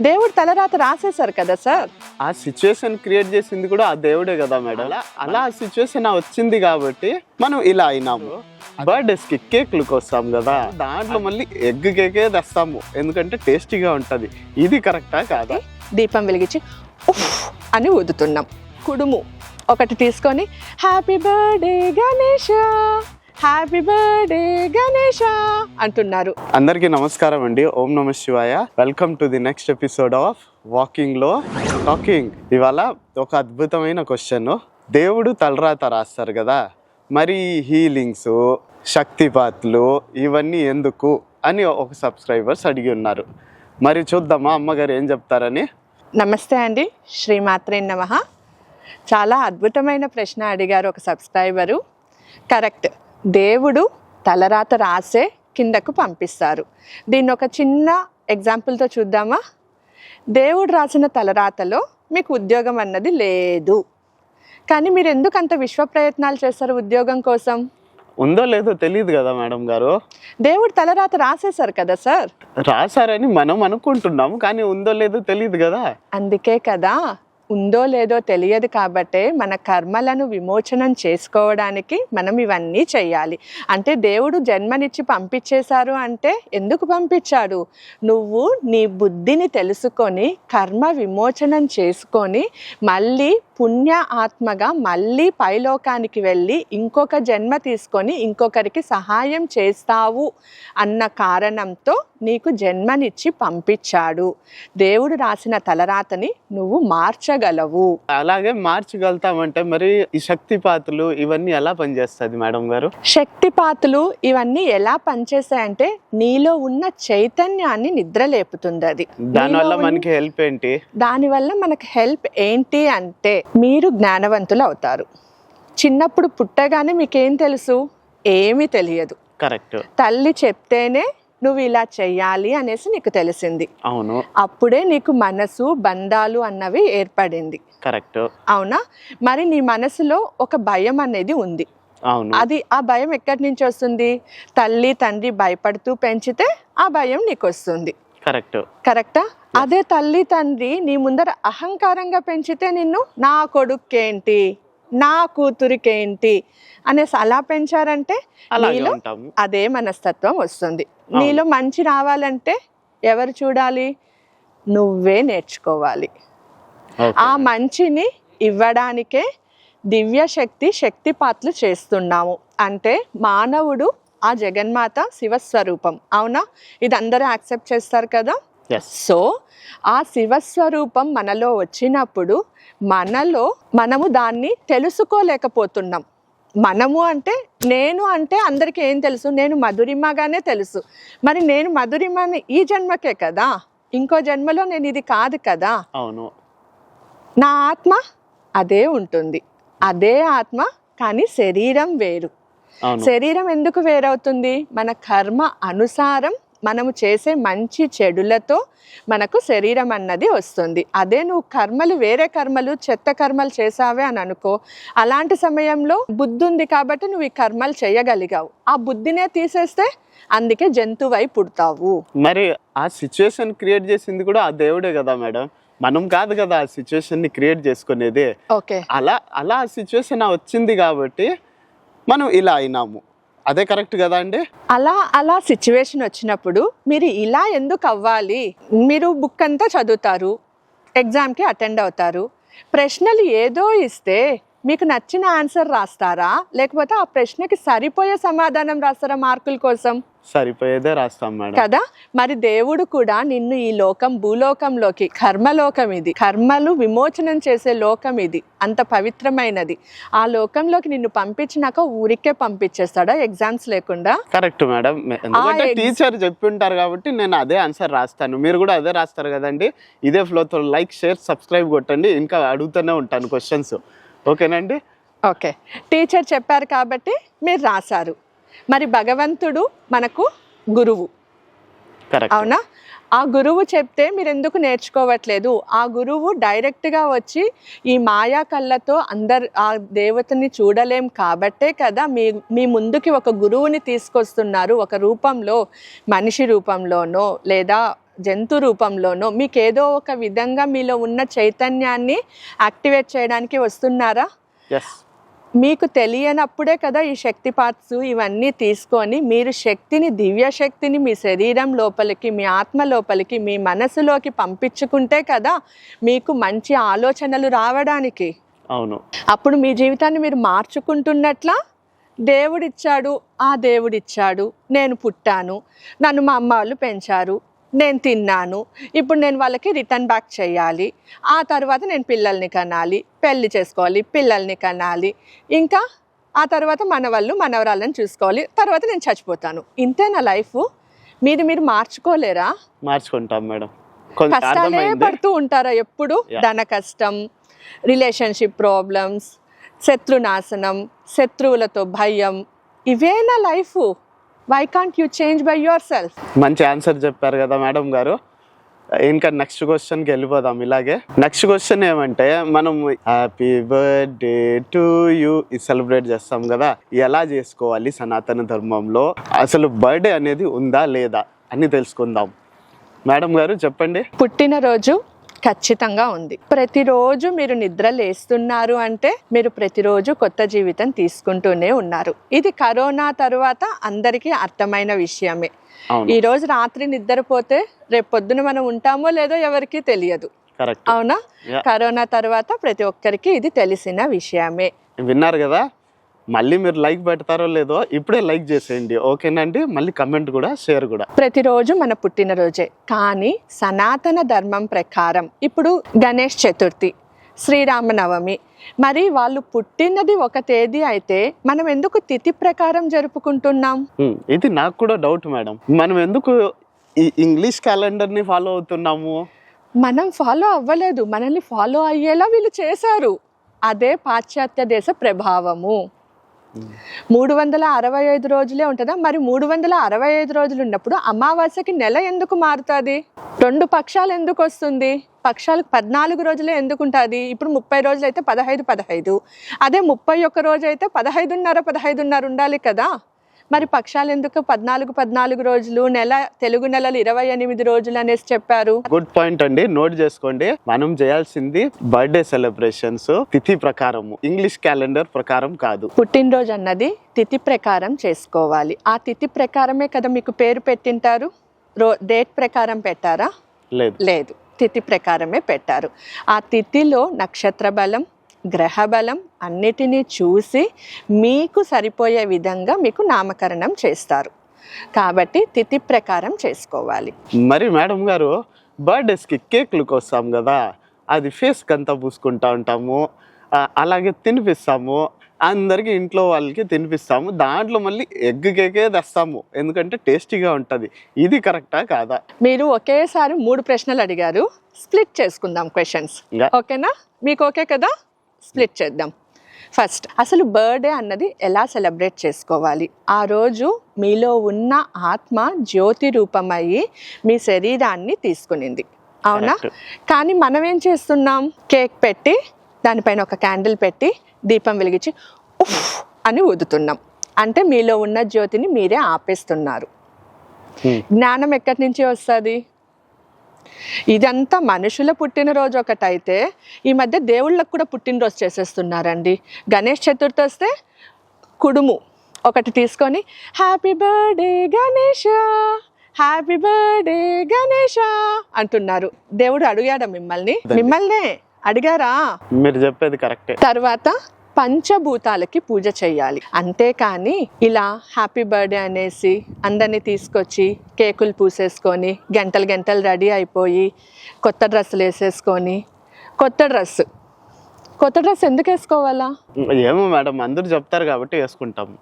దేవుడు తలరాత రాసేశారు కదా సార్? ఆ సిచ్యువేషన్ క్రియేట్ చేసింది కూడా ఆ దేవుడే కదా మేడం. అలా ఆ సిచ్యువేషన్ వచ్చింది కాబట్టి మనం ఇలా అయినాము. బర్త్డేస్కి కేక్లు వస్తాం కదా దాంట్లో మళ్ళీ ఎగ్ కేకే తెస్తాము. ఎందుకంటే టేస్టీగా ఉంటది. ఇది కరెక్టా కాదా? దీపం వెలిగించి ఉఫ్ అని ఊదుతున్నాం. కుడుము ఒకటి తీసుకొని happy birthday Ganesha happy birthday Ganesha అంటున్నారు. అందరికీ నమస్కారం అండి. ఓం నమ శివాయ. Welcome to the next episode of వాకింగ్లో talking ఇవాళ ఒక అద్భుతమైన క్వశ్చన్ దేవుడు తలరాత రాస్తారు కదా. మరి హీలింగ్స్ శక్తిపాత్లు ఇవన్నీ ఎందుకు అని ఒక సబ్స్క్రైబర్స్ అడిగి ఉన్నారు. మరి చూద్దామా అమ్మగారు ఏం చెప్తారని? నమస్తే అండి. శ్రీమాత్రే నమ. చాలా అద్భుతమైన ప్రశ్న అడిగారు ఒక సబ్స్క్రైబరు కరెక్ట్ దేవుడు తలరాత రాసే కిందకు పంపిస్తారు. దీన్ని ఒక చిన్న ఎగ్జాంపుల్తో చూద్దామా? దేవుడు రాసిన తలరాతలో మీకు ఉద్యోగం అన్నది లేదు. కానీ మీరు ఎందుకు అంత విశ్వ ప్రయత్నాలు చేస్తారు ఉద్యోగం కోసం? ఉందో లేదో తెలియదు కదా మేడం గారు. దేవుడు తలరాత రాసేశారు కదా సార్? రాశారని మనం అనుకుంటున్నాము కానీ ఉందో లేదో తెలియదు కదా. అందుకే కదా ఉందో లేదో తెలియదు కాబట్టే మన కర్మలను విమోచనం చేసుకోవడానికి మనం ఇవన్నీ చేయాలి అంటే దేవుడు జన్మనిచ్చి పంపించేశారు అంటే ఎందుకు పంపించాడు? నువ్వు నీ బుద్ధిని తెలుసుకొని కర్మ విమోచనం చేసుకొని మళ్ళీ పుణ్య ఆత్మగా మళ్ళీ పైలోకానికి వెళ్ళి ఇంకొక జన్మ తీసుకొని ఇంకొకరికి సహాయం చేస్తావు అన్న కారణంతో నీకు జన్మనిచ్చి పంపించాడు. దేవుడు రాసిన తలరాతని నువ్వు మార్చగలవు. అలాగే మార్చగలుగుతామంటే మరి ఈ శక్తిపాతులు ఇవన్నీ ఎలా పనిచేస్తుంది మేడం గారు? శక్తిపాతులు ఇవన్నీ ఎలా పనిచేస్తాయంటే నీలో ఉన్న చైతన్యాన్ని నిద్రలేపుతుంది అది దానివల్ల మనకి హెల్ప్ ఏంటి? దానివల్ల మనకు హెల్ప్ ఏంటి అంటే మీరు జ్ఞానవంతులు అవుతారు. చిన్నప్పుడు పుట్టగానే మీకేం తెలుసు? ఏమీ తెలియదు. కరెక్ట్. తల్లి చెప్తేనే నువ్వు ఇలా చెయ్యాలి అనేసి నీకు తెలిసింది. అవును. అప్పుడే నీకు మనసు బంధాలు అన్నవి ఏర్పడింది. కరెక్ట్. అవునా? మరి నీ మనసులో ఒక భయం అనేది ఉంది. అవును. అది ఆ భయం ఎక్కడి నుంచి వస్తుంది? తల్లి తండ్రి భయపడుతూ పెంచితే ఆ భయం నీకు వస్తుంది కరెక్ట్. కరెక్టా? అదే తల్లి తండ్రి నీ ముందర అహంకారంగా పెంచితే నిన్ను నా కొడుకేంటి? నా కూతురికేంటి? అనేసి అలా పెంచారంటే నీలో అదే మనస్తత్వం వస్తుంది. నీలో మంచి రావాలంటే ఎవరు చూడాలి? నువ్వే నేర్చుకోవాలి. ఆ మంచిని ఇవ్వడానికే దివ్య శక్తి శక్తిపాత్లు చేస్తున్నాము. అంటే మానవుడు ఆ జగన్మాత శివస్వరూపం. అవునా? ఇది అందరూ యాక్సెప్ట్ చేస్తారు కదా? Yes. సో ఆ శివస్వరూపం మనలో వచ్చినప్పుడు మనలో మనము దాన్ని తెలుసుకోలేకపోతున్నాం. మనము అంటే నేను అంటే అందరికీ ఏం తెలుసు? నేను మధురిమగానే తెలుసు. మరి నేను మధురిమని ఈ జన్మకే కదా? ఇంకో జన్మలో నేను ఇది కాదు కదా? అవును. నా ఆత్మ అదే ఉంటుంది. అదే ఆత్మ కానీ శరీరం వేరు. శరీరం ఎందుకు వేరవుతుంది? మన కర్మ అనుసారం మనము చేసే మంచి చెడులతో మనకు శరీరం అన్నది వస్తుంది. అదే నువ్వు కర్మలు వేరే కర్మలు చెత్త కర్మలు చేసావే అని అనుకో. అలాంటి సమయంలో బుద్ధి ఉంది కాబట్టి నువ్వు ఈ కర్మలు చేయగలిగావు. ఆ బుద్ధినే తీసేస్తే అందుకే జంతువై పుడతావు. మరి ఆ సిచ్యువేషన్ క్రియేట్ చేసింది కూడా ఆ దేవుడే కదా మేడం? మనం కాదు కదా ఆ సిచ్యువేషన్ని క్రియేట్ చేసుకునేది. ఓకే. అలా అలా ఆ సిచ్యువేషన్ వచ్చింది కాబట్టి మనం ఇలా అయినాము. అదే కరెక్ట్ కదా అండి? అలా అలా సిచ్యువేషన్ వచ్చినప్పుడు మీరు ఇలా ఎందుకు అవ్వాలి? మీరు బుక్ అంతా చదువుతారు? ఎగ్జామ్కి అటెండ్ అవుతారు. ప్రశ్నలు ఏదో ఇస్తే మీకు నచ్చిన ఆన్సర్ రాస్తారా? లేకపోతే ఆ ప్రశ్నకి సరిపోయే సమాధానం రాస్తారా మార్కుల కోసం? సరిపోయేదే రాస్తాం మేడం. కదా? మరి దేవుడు కూడా నిన్ను ఈ లోకం భూలోకంలోకి కర్మలోకం ఇది. కర్మలు విమోచనం చేసే లోకం ఇది. అంత పవిత్రమైనది. ఆ లోకంలోకి నిన్ను పంపించినాక ఊరికే పంపించేస్తాడా? ఎగ్జామ్స్ లేకుండా? Correct madam. ఎందుకంటే టీచర్ చెప్పి ఉంటారు కాబట్టి నేను అదే ఆన్సర్ రాస్తాను. మీరు కూడా అదే రాస్తారు కదండి. ఇదే ఫ్లోతో లైక్ షేర్ సబ్స్క్రైబ్ కొట్టండి. ఇంకా అడుగుతూనే ఉంటాను క్వశ్చన్స్ ఓకేనండి ఓకే టీచర్ చెప్పారు కాబట్టి మీరు రాశారు. మరి భగవంతుడు మనకు గురువు. అవునా? ఆ గురువు చెప్తే మీరు ఎందుకు నేర్చుకోవట్లేదు? ఆ గురువు డైరెక్ట్గా వచ్చి ఈ మాయా కళ్ళతో అందరు ఆ దేవతని చూడలేం కాబట్టే కదా మీ మీ ముందుకి ఒక గురువుని తీసుకొస్తున్నారు ఒక రూపంలో మనిషి రూపంలోనో లేదా జంతు రూపంలోనో. మీకు ఏదో ఒక విధంగా మీలో ఉన్న చైతన్యాన్ని యాక్టివేట్ చేయడానికి వస్తున్నారా? మీకు తెలియనప్పుడే కదా ఈ శక్తి పార్ట్స్ ఇవన్నీ తీసుకొని మీరు శక్తిని దివ్య శక్తిని మీ శరీరం లోపలికి మీ ఆత్మ లోపలికి మీ మనసులోకి పంపించుకుంటే కదా మీకు మంచి ఆలోచనలు రావడానికి. అవును. అప్పుడు మీ జీవితాన్ని మీరు మార్చుకుంటున్నట్లా? దేవుడిచ్చాడు ఆ దేవుడిచ్చాడు నేను పుట్టాను నన్ను మా అమ్మ వాళ్ళు పెంచారు నేను తిన్నాను. ఇప్పుడు నేను వాళ్ళకి రిటర్న్ బ్యాక్ చేయాలి. ఆ తర్వాత నేను పిల్లల్ని కనాలి పెళ్ళి చేసుకోవాలి పిల్లల్ని కనాలి. ఇంకా ఆ తర్వాత మనవాళ్ళు మనవరాళ్ళని చూసుకోవాలి. తర్వాత నేను చచ్చిపోతాను. ఇంతే నా లైఫ్ మీరు మీరు మార్చుకోలేరా? మార్చుకుంటాం మేడం. కష్టాలే పడుతూ ఉంటారా ఎప్పుడు. ధన కష్టం రిలేషన్షిప్ ప్రాబ్లమ్స్ శత్రునాశనం శత్రువులతో భయం. ఇవేనా life why can't you change by yourself మంచి ఆన్సర్ చెప్పారు కదా మేడం గారు. ఇంకా నెక్స్ట్ క్వశ్చన్కి వెళ్ళిపోదాం ఇలాగే. నెక్స్ట్ క్వశ్చన్ ఏమంటే మనం హ్యాపీ బర్త్డే టు యూ ఇది సెలబ్రేట్ చేస్తాం కదా. ఎలా చేసుకోవాలి సనాతన ధర్మంలో? అసలు బర్త్డే అనేది ఉందా లేదా అని తెలుసుకుందాం. మేడం గారు చెప్పండి. పుట్టినరోజు ఖచ్చితంగా ఉంది. ప్రతిరోజు మీరు నిద్ర లేస్తున్నారు అంటే మీరు ప్రతిరోజు కొత్త జీవితం తీసుకుంటూనే ఉన్నారు. ఇది కరోనా తరువాత అందరికీ అర్థమైన విషయమే. ఈ రోజు రాత్రి నిద్రపోతే రేపు పొద్దున మనం ఉంటామో లేదో ఎవరికీ తెలియదు. అవునా. కరోనా తర్వాత ప్రతి ఒక్కరికి ఇది తెలిసిన విషయమే. విన్నారు కదా? మళ్ళీ మీరు లైక్ పెడతారో లేదో ఇప్పుడే లైక్ చేసేయండి. ఓకేనండి? మళ్ళీ కమెంట్ కూడా షేర్ కూడా. ప్రతిరోజు మన పుట్టినరోజే. కానీ సనాతన ధర్మం ప్రకారం ఇప్పుడు గణేష్ చతుర్థి శ్రీరామనవమి. మరి వాళ్ళు పుట్టినది ఒక తేదీ అయితే మనం ఎందుకు తిథి ప్రకారం జరుపుకుంటున్నాం? ఇది నాకు కూడా డౌట్ మేడం మనం ఎందుకు ఈ ఇంగ్లీష్ క్యాలెండర్ని ఫాలో అవుతున్నాము? మనం ఫాలో అవ్వలేదు. మనల్ని ఫాలో అయ్యేలా వీళ్ళు చేశారు. అదే పాశ్చాత్య దేశ ప్రభావము. మూడు వందల అరవై ఐదు రోజులే ఉంటుందా? మరి మూడు వందల అరవై ఐదు రోజులు ఉన్నప్పుడు అమావాస్యకి నెల ఎందుకు మారుతుంది? రెండు పక్షాలు ఎందుకు వస్తుంది? పక్షాలకు పద్నాలుగు రోజులే ఎందుకు ఉంటుంది? ఇప్పుడు ముప్పై రోజులు అయితే పదహైదు పదహైదు. అదే ముప్పై ఒక్క రోజు అయితే పదహైదున్నర పదహైదున్నర ఉండాలి కదా? మరి పక్షాలు ఎందుకు పద్నాలుగు పద్నాలుగు రోజులు నెల తెలుగు నెలలు ఇరవై ఎనిమిది రోజులు అనేసి చెప్పారు. గుడ్ పాయింట్ అండి. నోట్ చేసుకోండి. మనం చేయాల్సింది బర్త్డే సెలబ్రేషన్స్ తిథి ప్రకారము. ఇంగ్లీష్ క్యాలెండర్ ప్రకారం కాదు. పుట్టినరోజు అన్నది తిథి ప్రకారం చేసుకోవాలి. ఆ తిథి ప్రకారమే కదా మీకు పేరు పెట్టింటారు? రో డేట్ ప్రకారం పెట్టారా? లేదు. లేదు. తిథి ప్రకారమే పెట్టారు. ఆ తిథిలో నక్షత్ర బలం గ్రహ బలం అన్నిటినీ చూసి మీకు సరిపోయే విధంగా మీకు నామకరణం చేస్తారు. కాబట్టి తిథి ప్రకారం చేసుకోవాలి. మరి మేడం గారు బర్త్డేస్కి కేక్లు వస్తాం కదా అది ఫేస్కి అంతా పూసుకుంటా ఉంటాము అలాగే తినిపిస్తాము అందరికీ ఇంట్లో వాళ్ళకి తినిపిస్తాము దాంట్లో మళ్ళీ ఎగ్ కేకే తెస్తాము ఎందుకంటే టేస్టీగా ఉంటుంది. ఇది కరెక్టా కాదా? మీరు ఒకేసారి మూడు ప్రశ్నలు అడిగారు స్ప్లిట్ చేసుకుందాం క్వశ్చన్స్. ఓకేనా? మీకు ఓకే కదా? స్ప్లిట్ చేద్దాం. ఫస్ట్ అసలు బర్త్డే అన్నది ఎలా సెలబ్రేట్ చేసుకోవాలి? ఆ రోజు మీలో ఉన్న ఆత్మ జ్యోతి రూపమయ్యి మీ శరీరాన్ని తీసుకునింది. అవునా. కానీ మనం ఏం చేస్తున్నాం? కేక్ పెట్టి దానిపైన ఒక క్యాండిల్ పెట్టి దీపం వెలిగించి ఉఫ్ అని ఊదుతున్నాం. అంటే మీలో ఉన్న జ్యోతిని మీరే ఆపేస్తున్నారు. జ్ఞానం ఎక్కడి నుంచి వస్తుంది? ఇదంతా మనుషుల పుట్టినరోజు ఒకటైతే ఈ మధ్య దేవుళ్ళకు కూడా పుట్టినరోజు చేసేస్తున్నారండి. గణేష్ చతుర్థి వస్తే కుడుము ఒకటి తీసుకొని happy birthday Ganesha happy birthday Ganesha అంటున్నారు. దేవుడు అడిగాడా మిమ్మల్ని? మిమ్మల్నే అడిగారా? మీరు చెప్పేది కరెక్టే. తర్వాత పంచభూతాలకి పూజ చేయాలి అంతేకాని ఇలా హ్యాపీ బర్త్డే అనేసి అందరినీ తీసుకొచ్చి కేకులు పూసేసుకొని గంటలు గంటలు రెడీ అయిపోయి కొత్త డ్రెస్సులు వేసేసుకొని కొత్త డ్రెస్ కొత్త డ్రెస్ ఎందుకు వేసుకోవాలా? ఏమో మేడం అందరూ చెప్తారు కాబట్టి వేసుకుంటాము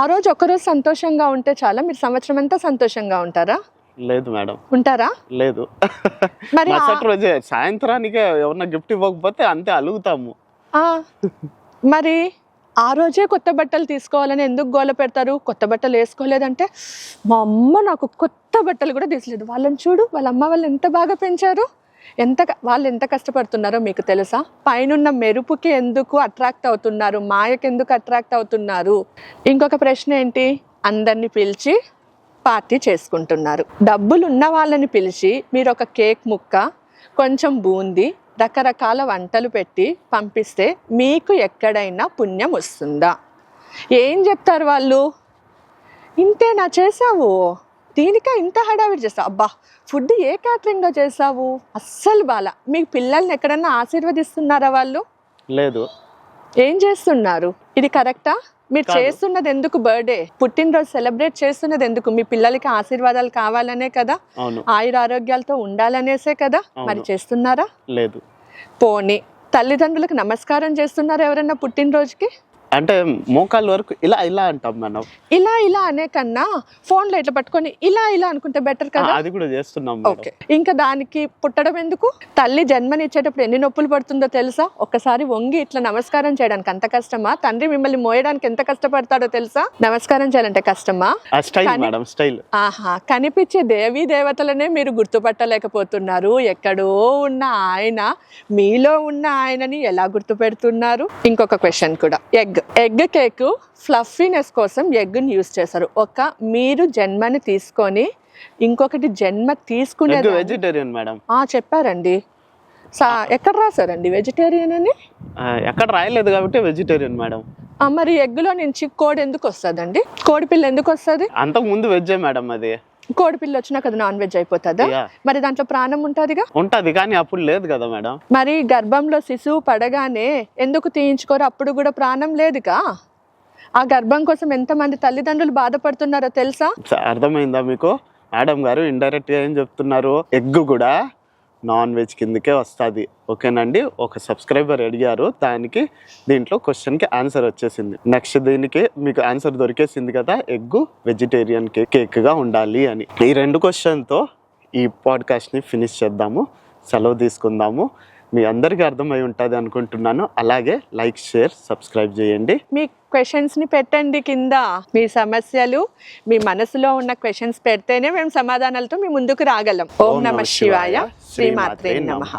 ఆ రోజు ఒక్కరోజు సంతోషంగా ఉంటే చాలా? మీరు సంవత్సరం అంతా సంతోషంగా ఉంటారా? లేదు మేడం. ఉంటారా? లేదు. మరి మరుసటి రోజే సాయంత్రానికి ఎవరన్నా గిఫ్ట్ ఇవ్వకపోతే అంతే అలుగుతాము. మరి ఆ రోజే కొత్త బట్టలు తీసుకోవాలని ఎందుకు గోల పెడతారు? కొత్త బట్టలు వేసుకోలేదంటే మా అమ్మ నాకు కొత్త బట్టలు కూడా తీసలేదు వాళ్ళని చూడు వాళ్ళ అమ్మ వాళ్ళు ఎంత బాగా పెంచారు? ఎంత వాళ్ళు ఎంత కష్టపడుతున్నారో మీకు తెలుసా? పైనున్న మెరుపుకి ఎందుకు అట్రాక్ట్ అవుతున్నారు? మాయకి ఎందుకు అట్రాక్ట్ అవుతున్నారు? ఇంకొక ప్రశ్న ఏంటి? అందరినీ పిలిచి పార్టీ చేసుకుంటున్నారు. డబ్బులు ఉన్న వాళ్ళని పిలిచి మీరు ఒక కేక్ ముక్క కొంచెం బూంది రకరకాల వంటలు పెట్టి పంపిస్తే మీకు ఎక్కడైనా పుణ్యం వస్తుందా? ఏం చెప్తారు వాళ్ళు? ఇంతేనా చేసావు దీనికా ఇంత హడావిడి చేస్తావు. అబ్బా ఫుడ్ ఏ క్యాటరింగ్లో చేసావు అస్సలు బాల. మీ పిల్లల్ని ఎక్కడన్నా ఆశీర్వదిస్తున్నారా వాళ్ళు? లేదు. ఏం చేస్తున్నారు? ఇది కరెక్టా? మీరు. చేస్తున్నది ఎందుకు బర్త్డే? పుట్టినరోజు సెలబ్రేట్ చేస్తున్నది ఎందుకు? మీ పిల్లలకి ఆశీర్వాదాలు కావాలనే కదా? ఆయుర ఆరోగ్యాలతో ఉండాలనేసే కదా? మరి. చేస్తున్నారా? లేదు. పోనీ. తల్లిదండ్రులకు నమస్కారం చేస్తున్నారా ఎవరన్నా పుట్టినరోజుకి? అంటే మోకాళ్ళ వరకు ఇలా ఇలా అంటాం మనం. ఇలా ఇలా అనే కన్నా ఫోన్లో ఇట్లా పట్టుకొని ఇలా ఇలా అనుకుంటే బెటర్ కదా? అది కూడా చేస్తున్నాం. ఓకే. ఇంకా దానికి పుట్టడం ఎందుకు? తల్లి జన్మనిచ్చేటప్పుడు ఎన్ని నొప్పులు పడుతుందో తెలుసా? ఒక్కసారి వంగి ఇట్లా నమస్కారం చేయడానికి అంత కష్టమా? తండ్రి మిమ్మల్ని మోయడానికి ఎంత కష్టపడతాడో తెలుసా? నమస్కారం చేయాలంటే కష్టమా? Style madam style. ఆహా కనిపించే దేవీ దేవతలనే మీరు గుర్తుపట్టలేకపోతున్నారు. ఎక్కడో ఉన్న ఆయన మీలో ఉన్న ఆయనని ఎలా గుర్తుపెడుతున్నారు? ఇంకొక క్వశ్చన్ కూడా. ఎగ్ ఎగ్ కేక్ ఫ్లఫీనెస్ కోసం ఎగ్ని యూస్ చేస్తారు ఒక మీరు జన్మని తీసుకొని ఇంకొకటి జన్మ తీసుకునే వెజిటేరియన్ మేడం ఆ చెప్పారండి. సా ఎక్కడ రాశారండి? వెజిటేరియన్ అని? ఎక్కడ రాయలేదు కాబట్టి వెజిటేరియన్ మేడం మరి ఎగ్గులో నుంచి కోడి ఎందుకు వస్తుందండి? కోడి పిల్ల ఎందుకు వస్తుంది? అంతకు ముందు వెజ్జే మేడం అది. కోడి పిల్ల వచ్చినా కదా నాన్ వెజ్ అయిపోతుందా. మరి దాంట్లో ప్రాణం ఉంటుందిగా? ఉంటది కానీ అప్పుడు లేదు కదా మేడం. మరి గర్భంలో శిశువు పడగానే ఎందుకు తీయించుకోరు? అప్పుడు కూడా ప్రాణం లేదుగా? ఆ గర్భం కోసం ఎంతమంది తల్లిదండ్రులు బాధపడుతున్నారో తెలుసా? అర్థమైందా మీకు? మేడం గారు ఇండైరెక్ట్గా ఏం చెప్తున్నారు? ఎగ్ కూడా నాన్ వెజ్ కిందకే వస్తుంది. ఓకేనండి? ఒక సబ్స్క్రైబర్ అడిగారు. దానికి దీంట్లో క్వశ్చన్కి ఆన్సర్ వచ్చేసింది. నెక్స్ట్ దీనికి మీకు ఆన్సర్ దొరికేసింది కదా? ఎగ్ వెజిటేరియన్ కేక్ కేక్గా ఉండాలి అని. ఈ రెండు క్వశ్చన్తో ఈ పాడ్కాస్ట్ని ఫినిష్ చేద్దాము. సెలవు తీసుకుందాము. మీ అందరికీ అర్థమై ఉంటుంది అనుకుంటున్నాను. అలాగే లైక్ షేర్ సబ్స్క్రైబ్ చేయండి. మీ క్వశ్చన్స్ని పెట్టండి కింద. మీ సమస్యలు మీ మనసులో ఉన్న క్వశ్చన్స్ పెడితేనే మేము సమాధానాలతో మీ ముందుకు రాగలం. ఓం నమ శివాయ. శ్రీమాత్రే నమః.